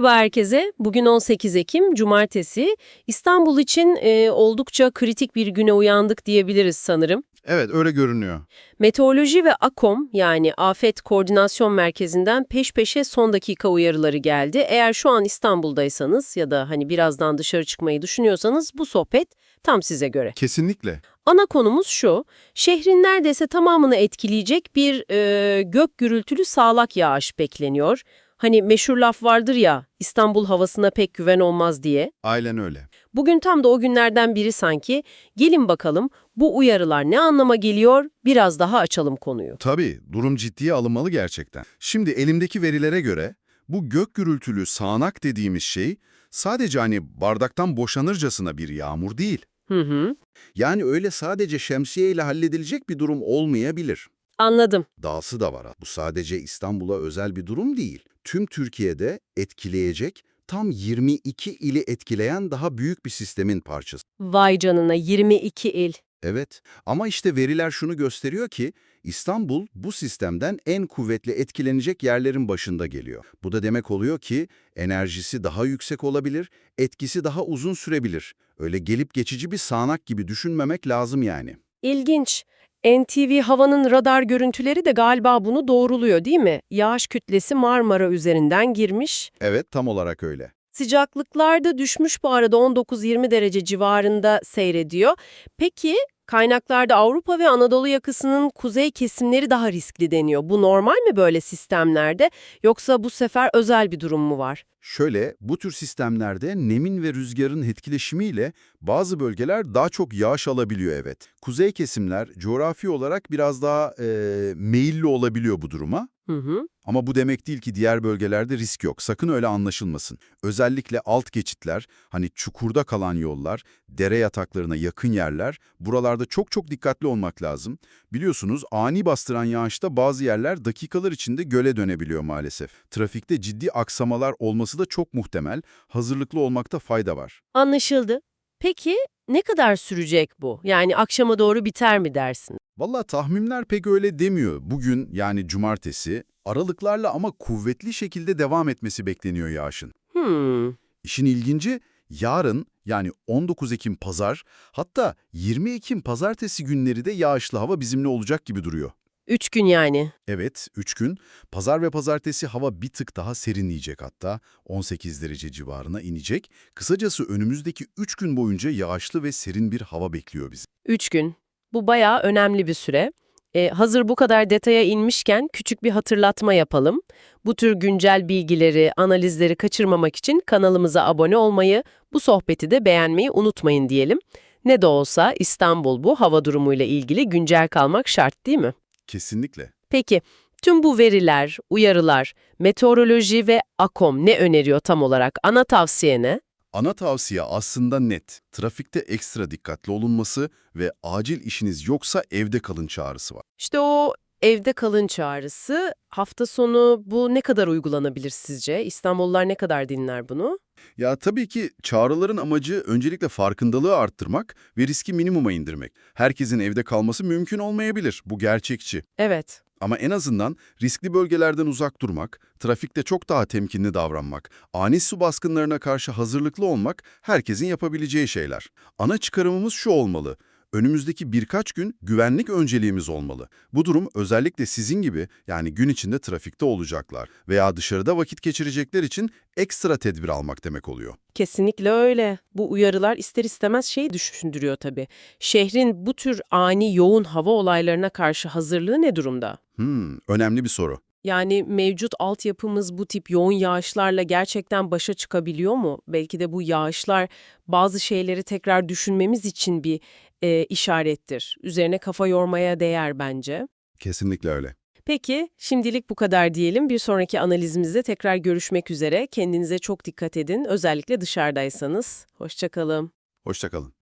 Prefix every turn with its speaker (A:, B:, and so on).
A: Merhaba herkese. Bugün 18 Ekim, Cumartesi. İstanbul için e, oldukça kritik bir güne uyandık diyebiliriz sanırım.
B: Evet öyle görünüyor.
A: Meteoroloji ve AKOM yani Afet Koordinasyon Merkezi'nden peş peşe son dakika uyarıları geldi. Eğer şu an İstanbul'daysanız ya da hani birazdan dışarı çıkmayı düşünüyorsanız bu sohbet tam size göre.
B: Kesinlikle.
A: Ana konumuz şu, şehrin neredeyse tamamını etkileyecek bir e, gök gürültülü sağlak yağış bekleniyor. Hani meşhur laf vardır ya, İstanbul havasına pek güven olmaz diye.
B: Aynen öyle.
A: Bugün tam da o günlerden biri sanki. Gelin bakalım bu uyarılar ne anlama geliyor? Biraz daha açalım konuyu.
B: Tabii durum ciddiye alınmalı gerçekten. Şimdi elimdeki verilere göre bu gök gürültülü sağanak dediğimiz şey sadece hani bardaktan boşanırcasına bir yağmur değil.
A: Hı hı,
B: Yani öyle sadece şemsiye ile halledilecek bir durum olmayabilir.
A: Anladım.
B: Dahası da var. Bu sadece İstanbul'a özel bir durum değil. Tüm Türkiye'de etkileyecek, tam 22 ili etkileyen daha büyük bir sistemin parçası.
A: Vay canına 22 il.
B: Evet ama işte veriler şunu gösteriyor ki İstanbul bu sistemden en kuvvetli etkilenecek yerlerin başında geliyor. Bu da demek oluyor ki enerjisi daha yüksek olabilir, etkisi daha uzun sürebilir. Öyle gelip geçici bir sağanak gibi düşünmemek lazım yani.
A: İlginç. NTV havanın radar görüntüleri de galiba bunu doğruluyor değil mi? Yağış kütlesi Marmara üzerinden girmiş.
B: Evet tam olarak öyle.
A: Sıcaklıklar da düşmüş bu arada 19-20 derece civarında seyrediyor. Peki kaynaklarda Avrupa ve Anadolu yakasının kuzey kesimleri daha riskli deniyor. Bu normal mi böyle sistemlerde yoksa bu sefer özel bir durum mu var?
B: Şöyle, bu tür sistemlerde nemin ve rüzgarın etkileşimiyle bazı bölgeler daha çok yağış alabiliyor evet. Kuzey kesimler coğrafi olarak biraz daha eee, meyilli olabiliyor bu duruma.
A: Hı hı.
B: Ama bu demek değil ki diğer bölgelerde risk yok. Sakın öyle anlaşılmasın. Özellikle alt geçitler, hani çukurda kalan yollar, dere yataklarına yakın yerler, buralarda çok çok dikkatli olmak lazım. Biliyorsunuz ani bastıran yağışta bazı yerler dakikalar içinde göle dönebiliyor maalesef. Trafikte ciddi aksamalar olması da çok muhtemel. Hazırlıklı olmakta fayda var.
A: Anlaşıldı. Peki ne kadar sürecek bu? Yani akşama doğru biter mi dersin?
B: Valla tahminler pek öyle demiyor. Bugün yani cumartesi aralıklarla ama kuvvetli şekilde devam etmesi bekleniyor yağışın.
A: Hmm.
B: İşin ilginci yarın yani 19 Ekim pazar hatta 20 Ekim pazartesi günleri de yağışlı hava bizimle olacak gibi duruyor.
A: Üç gün yani.
B: Evet 3 gün pazar ve pazartesi hava bir tık daha serinleyecek hatta 18 derece civarına inecek. Kısacası önümüzdeki 3 gün boyunca yağışlı ve serin bir hava bekliyor bizi.
A: Üç gün. Bu bayağı önemli bir süre. E, hazır bu kadar detaya inmişken küçük bir hatırlatma yapalım. Bu tür güncel bilgileri, analizleri kaçırmamak için kanalımıza abone olmayı, bu sohbeti de beğenmeyi unutmayın diyelim. Ne de olsa İstanbul bu hava durumuyla ilgili güncel kalmak şart değil mi?
B: Kesinlikle.
A: Peki, tüm bu veriler, uyarılar, meteoroloji ve AKOM ne öneriyor tam olarak? Ana tavsiye ne?
B: Ana tavsiye aslında net. Trafikte ekstra dikkatli olunması ve acil işiniz yoksa evde kalın çağrısı var.
A: İşte o evde kalın çağrısı hafta sonu bu ne kadar uygulanabilir sizce? İstanbullular ne kadar dinler bunu?
B: Ya tabii ki çağrıların amacı öncelikle farkındalığı arttırmak ve riski minimuma indirmek. Herkesin evde kalması mümkün olmayabilir. Bu gerçekçi.
A: Evet.
B: Ama en azından riskli bölgelerden uzak durmak, trafikte çok daha temkinli davranmak, ani su baskınlarına karşı hazırlıklı olmak herkesin yapabileceği şeyler. Ana çıkarımımız şu olmalı. Önümüzdeki birkaç gün güvenlik önceliğimiz olmalı. Bu durum özellikle sizin gibi yani gün içinde trafikte olacaklar veya dışarıda vakit geçirecekler için ekstra tedbir almak demek oluyor.
A: Kesinlikle öyle. Bu uyarılar ister istemez şeyi düşündürüyor tabii. Şehrin bu tür ani yoğun hava olaylarına karşı hazırlığı ne durumda?
B: Hmm, önemli bir soru.
A: Yani mevcut altyapımız bu tip yoğun yağışlarla gerçekten başa çıkabiliyor mu? Belki de bu yağışlar bazı şeyleri tekrar düşünmemiz için bir e, işarettir. Üzerine kafa yormaya değer bence.
B: Kesinlikle öyle.
A: Peki, şimdilik bu kadar diyelim. Bir sonraki analizimizde tekrar görüşmek üzere. Kendinize çok dikkat edin. Özellikle dışarıdaysanız. Hoşçakalın.
B: Hoşçakalın.